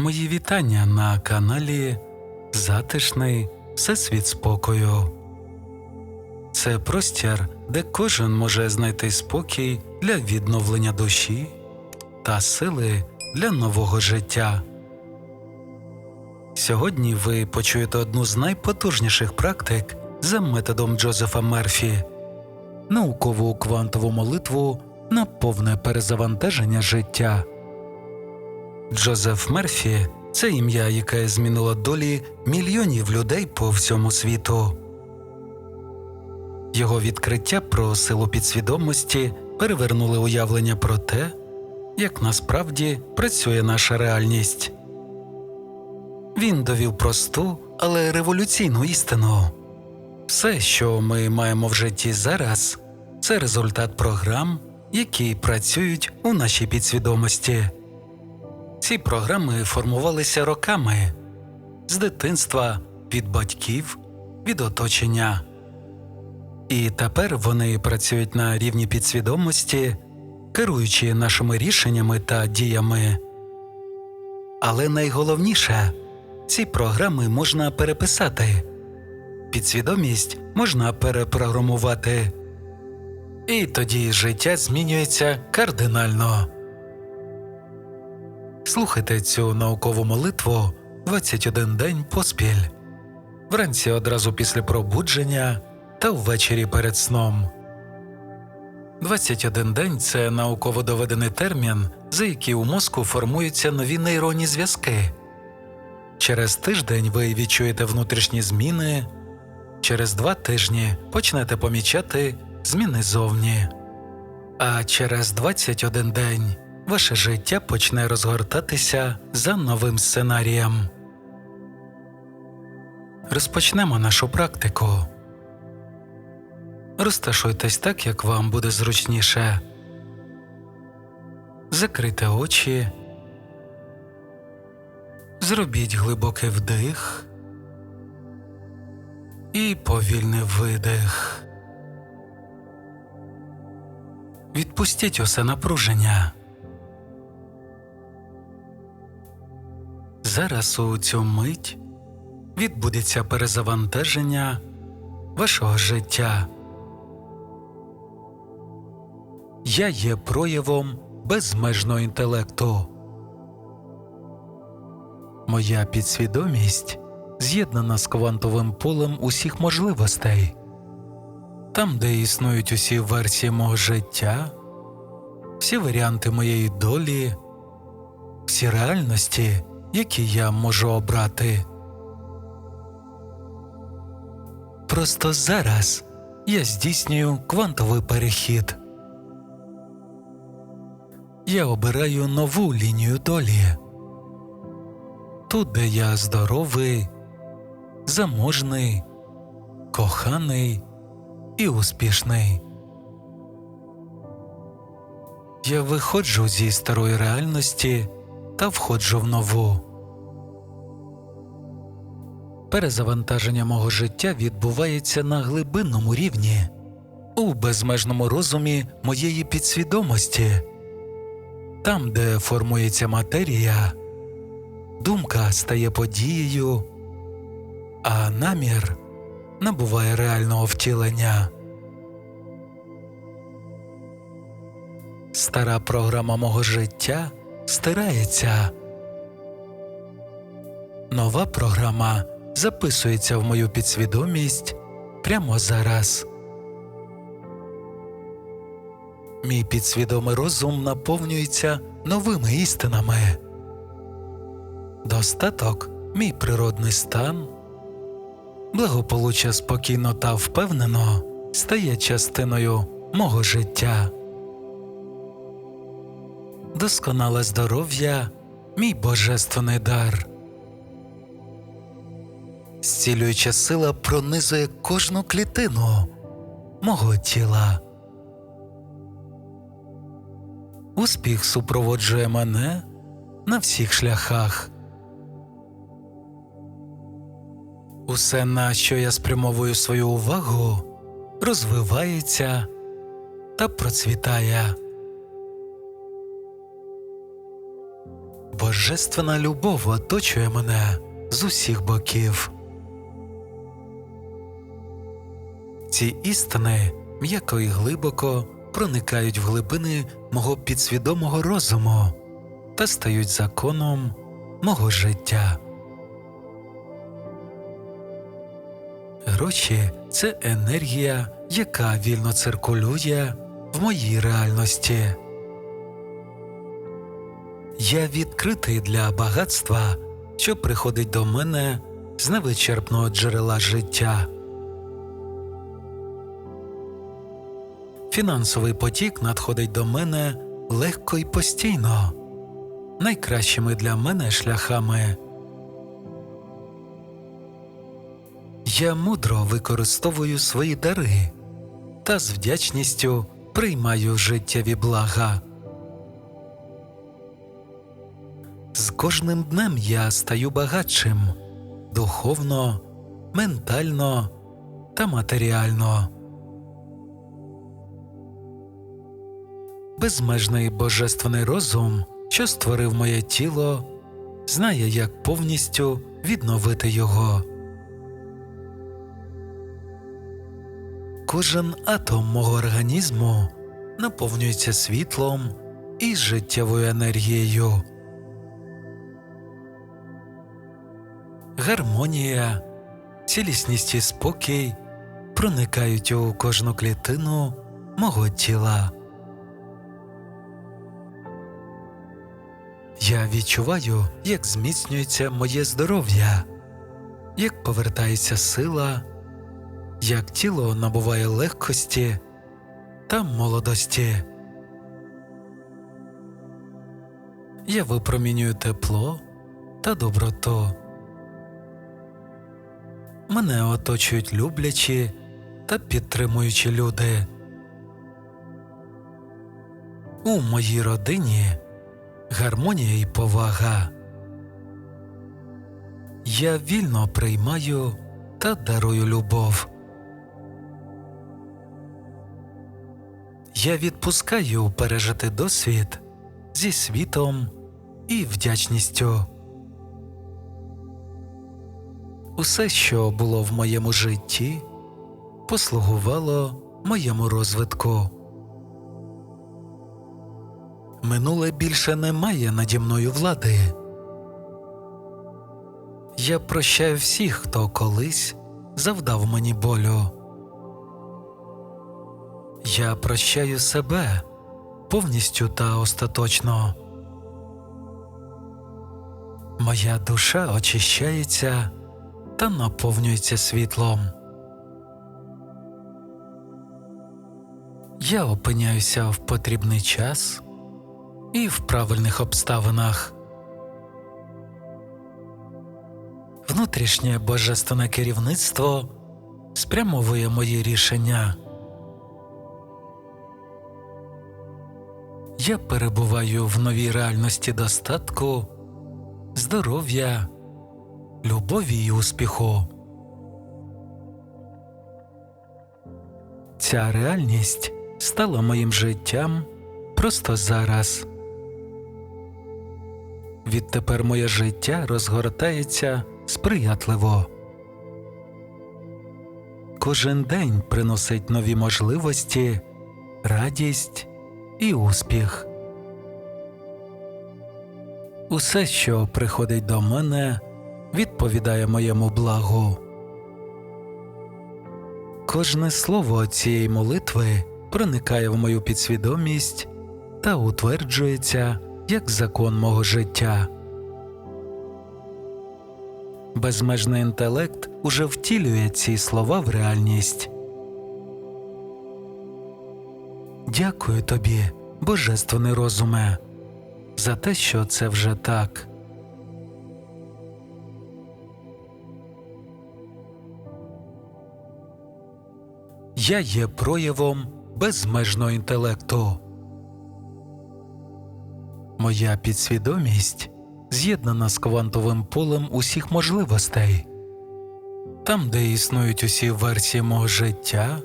Мої вітання на каналі Затишний Всесвіт спокою. Це простір, де кожен може знайти спокій для відновлення душі та сили для нового життя. Сьогодні ви почуєте одну з найпотужніших практик за методом Джозефа Мерфі наукову квантову молитву на повне перезавантаження життя. Джозеф Мерфі це ім'я, яке змінило долі мільйонів людей по всьому світу. Його відкриття про силу підсвідомості перевернули уявлення про те, як насправді працює наша реальність. Він довів просту, але революційну істину. Все, що ми маємо в житті зараз, це результат програм, які працюють у нашій підсвідомості. Ці програми формувалися роками з дитинства, від батьків, від оточення. І тепер вони працюють на рівні підсвідомості, керуючи нашими рішеннями та діями. Але найголовніше ці програми можна переписати, підсвідомість можна перепрограмувати, і тоді життя змінюється кардинально. Слухайте цю наукову молитву 21 день поспіль, вранці одразу після пробудження та ввечері перед сном. 21 день це науково доведений термін, за який у мозку формуються нові нейронні зв'язки. Через тиждень ви відчуєте внутрішні зміни, через два тижні почнете помічати зміни зовні, а через 21 день ваше життя почне розгортатися за новим сценарієм. Розпочнемо нашу практику. Розташуйтесь так, як вам буде зручніше. Закрийте очі. Зробіть глибокий вдих і повільний видих. Відпустіть усе напруження. Зараз у цю мить відбудеться перезавантаження вашого життя. Я є проявом безмежного інтелекту. Моя підсвідомість з'єднана з квантовим полем усіх можливостей. Там, де існують усі версії мого життя, всі варіанти моєї долі, всі реальності, які я можу обрати. Просто зараз я здійснюю квантовий перехід. Я обираю нову лінію долі. Тут, де я здоровий, заможний, коханий і успішний. Я виходжу зі старої реальності та входжу в нову. Перезавантаження мого життя відбувається на глибинному рівні, у безмежному розумі моєї підсвідомості. Там, де формується матерія, думка стає подією, а намір набуває реального втілення. Стара програма мого життя стирається. Нова програма записується в мою підсвідомість прямо зараз. Мій підсвідомий розум наповнюється новими істинами. Достаток мій природний стан, благополуччя спокійно та впевнено стає частиною мого життя. Досконале здоров'я мій божественний дар. Зцілююча сила пронизує кожну клітину мого тіла. Успіх супроводжує мене на всіх шляхах. Усе, на що я спрямовую свою увагу, розвивається та процвітає. Божественна любов оточує мене з усіх боків. Ці істини м'яко і глибоко проникають в глибини мого підсвідомого розуму та стають законом мого життя. Гроші це енергія, яка вільно циркулює в моїй реальності. Я відкритий для багатства, що приходить до мене з невичерпного джерела життя. Фінансовий потік надходить до мене легко і постійно, найкращими для мене шляхами. Я мудро використовую свої дари та з вдячністю приймаю життєві блага. Кожним днем я стаю багатшим духовно, ментально та матеріально. Безмежний божественний розум, що створив моє тіло, знає, як повністю відновити його. Кожен атом мого організму наповнюється світлом і життєвою енергією. Гармонія, цілісність і спокій проникають у кожну клітину мого тіла. Я відчуваю, як зміцнюється моє здоров'я, як повертається сила, як тіло набуває легкості та молодості. Я випромінюю тепло та доброту. Мене оточують люблячі та підтримуючі люди. У моїй родині гармонія і повага. Я вільно приймаю та дарую любов. Я відпускаю пережити досвід зі світом і вдячністю. Усе, що було в моєму житті, послугувало моєму розвитку. Минуле більше не має наді мною влади. Я прощаю всіх, хто колись завдав мені болю. Я прощаю себе повністю та остаточно. Моя душа очищається та наповнюється світлом. Я опиняюся в потрібний час і в правильних обставинах. Внутрішнє божественне керівництво спрямовує мої рішення. Я перебуваю в новій реальності достатку, здоров'я, любові і успіху. Ця реальність стала моїм життям просто зараз. Відтепер моє життя розгортається сприятливо. Кожен день приносить нові можливості, радість і успіх. Усе, що приходить до мене, відповідає моєму благу. Кожне слово цієї молитви проникає в мою підсвідомість та утверджується як закон мого життя. Безмежний інтелект уже втілює ці слова в реальність. Дякую тобі, Божественний розуме, за те, що це вже так. Я є проявом безмежного інтелекту. Моя підсвідомість з'єднана з квантовим полем усіх можливостей. Там, де існують усі версії мого життя,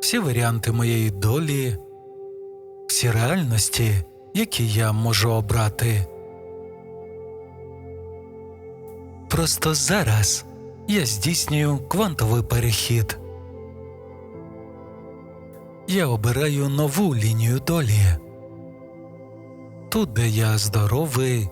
всі варіанти моєї долі, всі реальності, які я можу обрати. просто зараз я здійснюю квантовий перехід. Я обираю нову лінію долі. Тут, де я здоровий,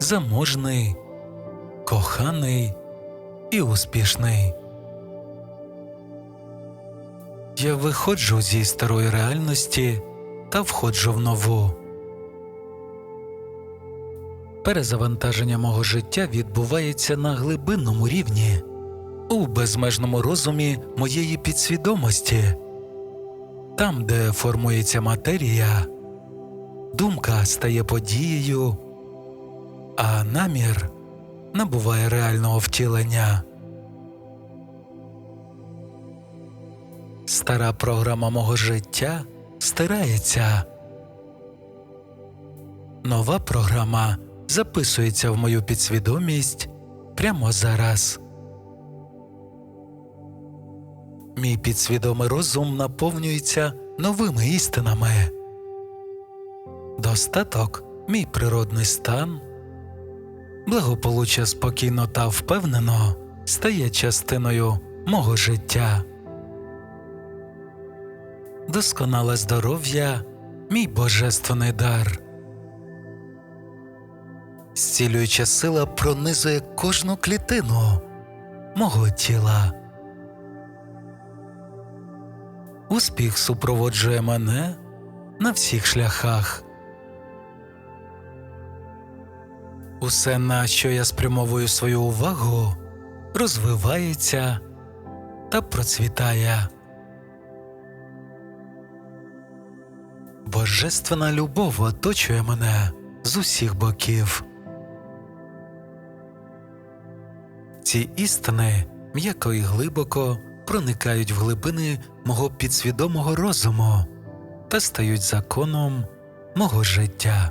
заможний, коханий і успішний. Я виходжу зі старої реальності та входжу в нову. Перезавантаження мого життя відбувається на глибинному рівні, у безмежному розумі моєї підсвідомості, там, де формується матерія, думка стає подією, а намір набуває реального втілення. Стара програма мого життя стирається. Нова програма записується в мою підсвідомість прямо зараз. Мій підсвідомий розум наповнюється новими істинами. Достаток мій природний стан, благополуччя спокійно та впевнено стає частиною мого життя. Досконале здоров'я мій божественний дар. Зцілююча сила пронизує кожну клітину мого тіла. Успіх супроводжує мене на всіх шляхах. Усе, на що я спрямовую свою увагу, розвивається та процвітає. Божественна любов оточує мене з усіх боків. Ці істини м'яко і глибоко проникають в глибини мого підсвідомого розуму та стають законом мого життя.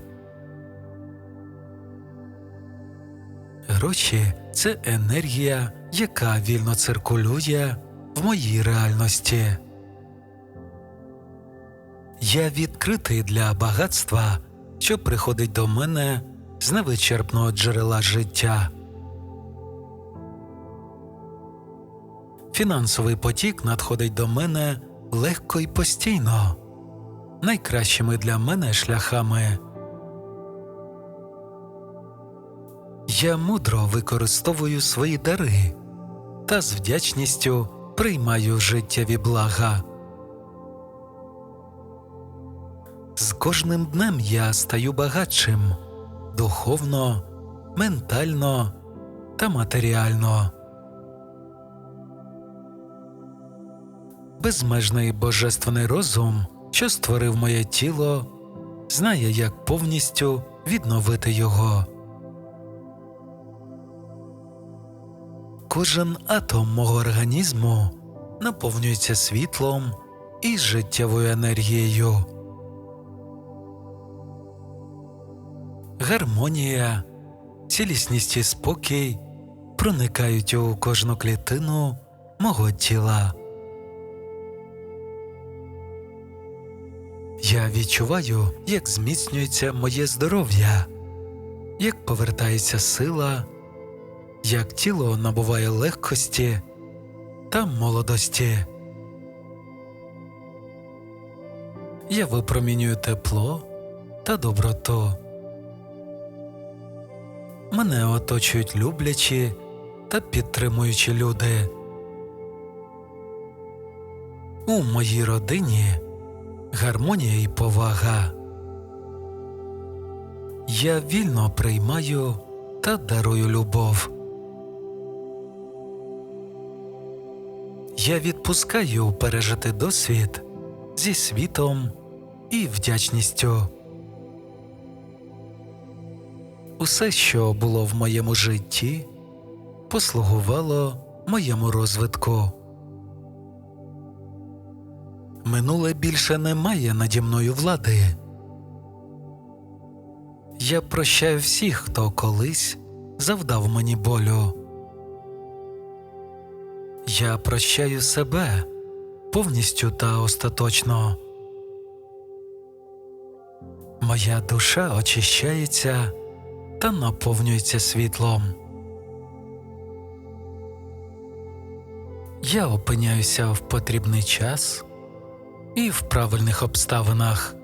Гроші це енергія, яка вільно циркулює в моїй реальності. Я відкритий для багатства, що приходить до мене з невичерпного джерела життя. Фінансовий потік надходить до мене легко і постійно, найкращими для мене шляхами. Я мудро використовую свої дари та з вдячністю приймаю життєві блага. З кожним днем я стаю багатшим духовно, ментально та матеріально. Безмежний божественний розум, що створив моє тіло, знає, як повністю відновити його. Кожен атом мого організму наповнюється світлом і життєвою енергією. Гармонія, цілісність і спокій проникають у кожну клітину мого тіла. Я відчуваю, як зміцнюється моє здоров'я, як повертається сила, як тіло набуває легкості та молодості. Я випромінюю тепло та доброту. Мене оточують люблячі та підтримуючі люди. У моїй родині гармонія і повага. Я вільно приймаю та дарую любов. Я відпускаю пережити досвід зі світом і вдячністю. Усе, що було в моєму житті, послугувало моєму розвитку. Минуле більше не має наді мною влади. Я прощаю всіх, хто колись завдав мені болю. Я прощаю себе повністю та остаточно. Моя душа очищається та наповнюється світлом. Я опиняюся в потрібний час і в правильних обставинах.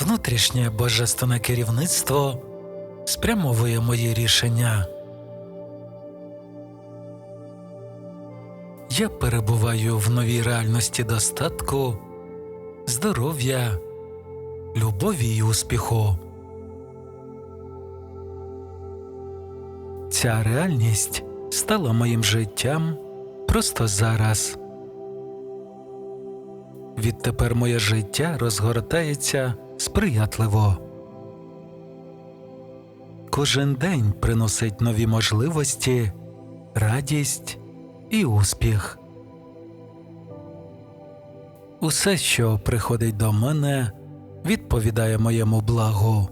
Внутрішнє божественне керівництво спрямовує мої рішення. Я перебуваю в новій реальності достатку, здоров'я, любові й успіху. Ця реальність стала моїм життям просто зараз. Відтепер моє життя розгортається сприятливо. Кожен день приносить нові можливості, радість і успіх. Усе, що приходить до мене, відповідає моєму благу.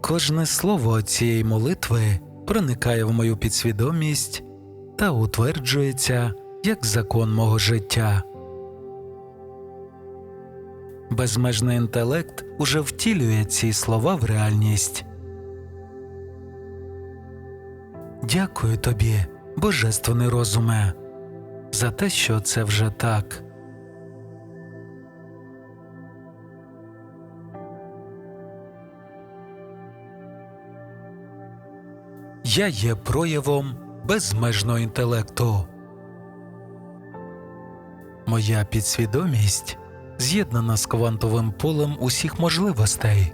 Кожне слово цієї молитви проникає в мою підсвідомість та утверджується як закон мого життя. Безмежний інтелект уже втілює ці слова в реальність. Дякую тобі, Божественний розуме, за те, що це вже так. Я є проявом безмежного інтелекту. Моя підсвідомість з'єднана з квантовим полем усіх можливостей,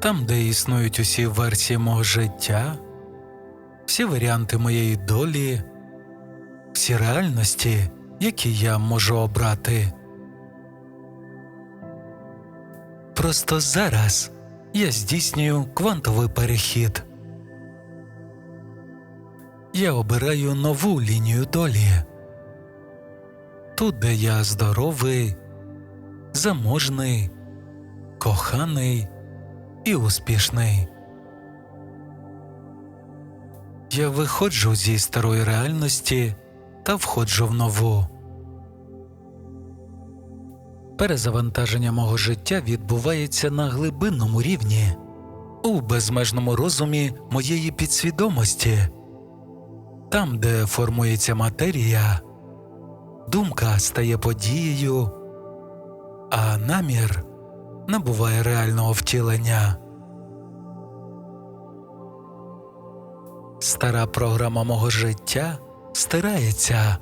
там, де існують усі версії мого життя, всі варіанти моєї долі, всі реальності, які я можу обрати. Просто зараз я здійснюю квантовий перехід. Я обираю нову лінію долі. Тут, де я здоровий, заможний, коханий і успішний. Я виходжу зі старої реальності та входжу в нову. Перезавантаження мого життя відбувається на глибинному рівні, у безмежному розумі моєї підсвідомості, там, де формується матерія, думка стає подією, а намір набуває реального втілення. Стара програма мого життя стирається.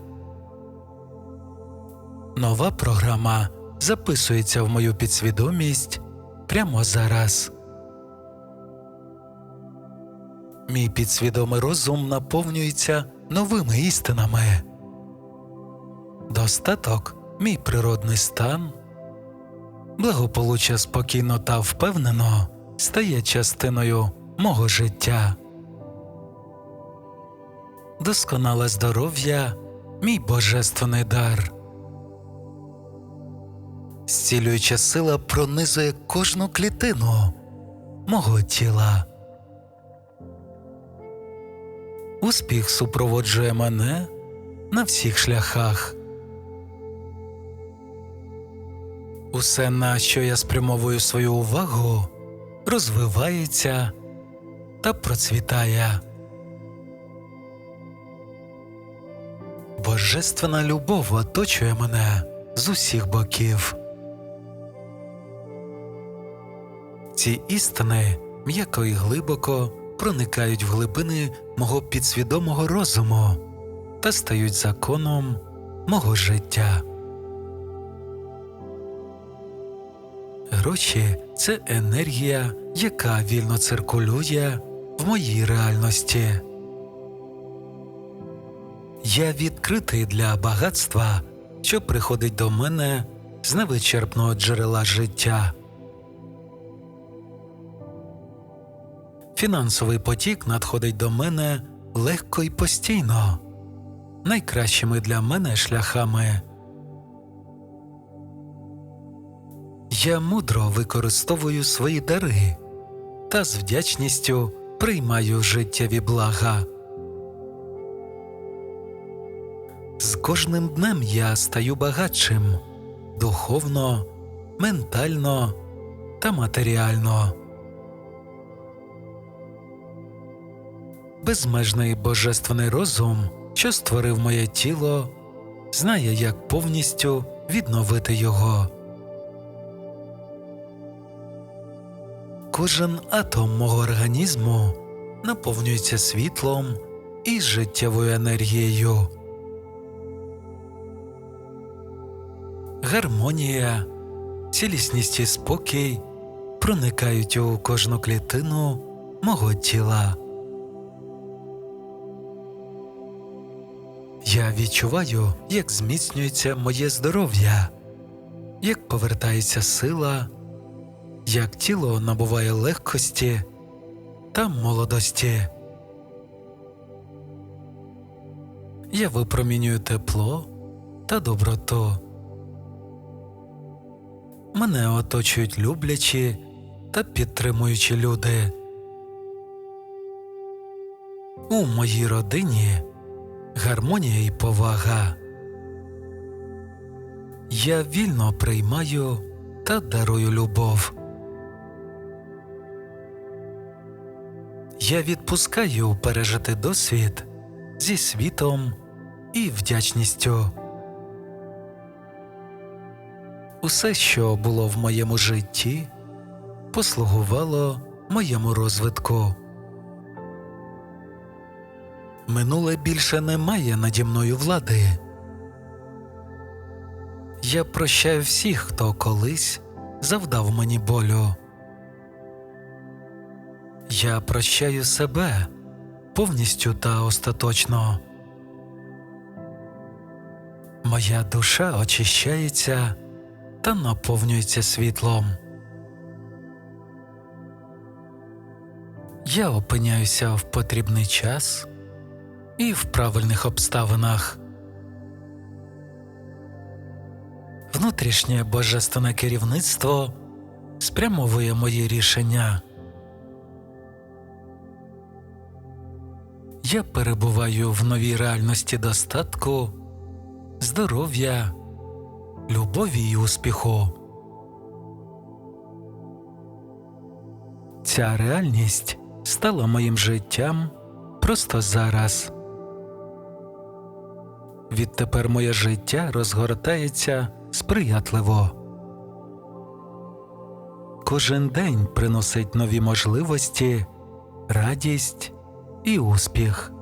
Нова програма записується в мою підсвідомість прямо зараз. Мій підсвідомий розум наповнюється новими істинами. Достаток мій природний стан, благополуччя спокійно та впевнено стає частиною мого життя. Досконале здоров'я мій божественний дар. Зцілююча сила пронизує кожну клітину мого тіла. Успіх супроводжує мене на всіх шляхах. Усе, на що я спрямовую свою увагу, розвивається та процвітає. Божественна любов оточує мене з усіх боків. Ці істини м'яко і глибоко проникають в глибини мого підсвідомого розуму та стають законом мого життя. Гроші це енергія, яка вільно циркулює в моїй реальності. Я відкритий для багатства, що приходить до мене з невичерпного джерела життя. Фінансовий потік надходить до мене легко і постійно, найкращими для мене шляхами. Я мудро використовую свої дари та з вдячністю приймаю життєві блага. З кожним днем я стаю багатшим духовно, ментально та матеріально. Безмежний божественний розум, що створив моє тіло, знає, як повністю відновити його. Кожен атом мого організму наповнюється світлом і життєвою енергією. Гармонія, цілісність і спокій проникають у кожну клітину мого тіла. Я відчуваю, як зміцнюється моє здоров'я, як повертається сила, як тіло набуває легкості та молодості. Я випромінюю тепло та доброту. Мене оточують люблячі та підтримуючі люди. У моїй родині гармонія і повага. Я вільно приймаю та дарую любов. Я відпускаю пережити досвід зі світом і вдячністю. Усе, що було в моєму житті, послугувало моєму розвитку. Минуле більше не має наді мною влади. Я прощаю всіх, хто колись завдав мені болю. Я прощаю себе повністю та остаточно. Моя душа очищається та наповнюється світлом. Я опиняюся в потрібний час і в правильних обставинах. Внутрішнє божественне керівництво спрямовує мої рішення. Я перебуваю в новій реальності достатку, здоров'я, любові і успіху. Ця реальність стала моїм життям просто зараз. Відтепер моє життя розгортається сприятливо. Кожен день приносить нові можливості, радість і успіх.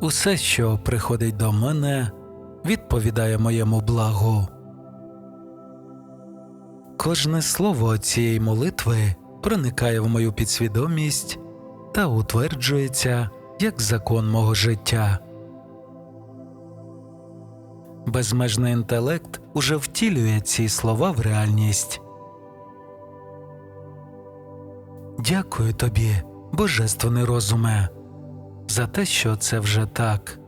Усе, що приходить до мене, відповідає моєму благу. Кожне слово цієї молитви проникає в мою підсвідомість та утверджується як закон мого життя. Безмежний інтелект уже втілює ці слова в реальність. Дякую тобі, Божественний розуме, за те, що це вже так.